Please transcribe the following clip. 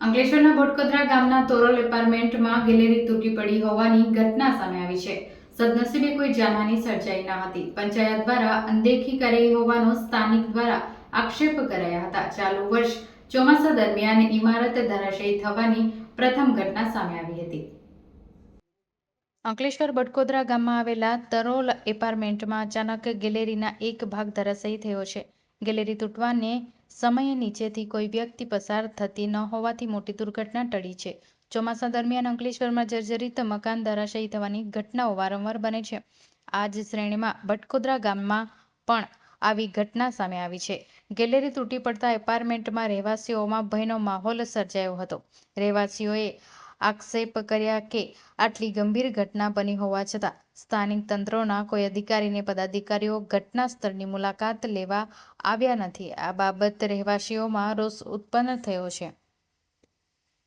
અંકલેશ્વરના બોટકદરા ગામના તોરલ એપાર્ટમેન્ટમાં ગેલેરી તૂટી પડી હોવાની ઘટના સામે આવી છે. સદનસીબે કોઈ જાનહાની સર્જાઈ ન હતી. પંચાયત દ્વારા અનદેખી કરી હોવાનો સ્થાનિક દ્વારા આક્ષેપ કરાયા હતા. ચાલુ વર્ષ ચોમાસા દરમિયાન ઇમારત ધરાશયી થવાની પ્રથમ ઘટના સામે આવી હતી. અંકલેશ્વર બટકોદરા ગામમાં આવેલા તરોલ એપાર્ટમેન્ટમાં અચાનક ગેલેરીના એક ભાગ ધરાશયી થયો છે. ગેલેરી તૂટવાને સમયે નીચેથી કોઈ વ્યક્તિ પસાર થતી ન હોવાથી મોટી દુર્ઘટના ટળી છે. ચોમાસા દરમિયાન અંકલેશ્વરમાં જર્જરિત મકાન ધરાશયી થવાની ઘટનાઓ વારંવાર બને છે. આ જ શ્રેણીમાં બટકોદરા ગામમાં પણ આવી ઘટના સામે આવી છે. ગેલેરી તૂટી પડતા એપાર્ટમેન્ટમાં રહેવાસીઓમાં ભયનો માહોલ સર્જાયો હતો. રહેવાસીઓએ આક્ષેપ કર્યા કે આટલી ગંભીર ઘટના બની હોવા છતાં સ્થાનિક તંત્રોના કોઈ અધિકારીને પદાધિકારીઓ ઘટના સ્થળની મુલાકાત લેવા આવ્યા નથી. આ બાબત રહેવાસીઓમાં રોષ ઉત્પન્ન થયો છે.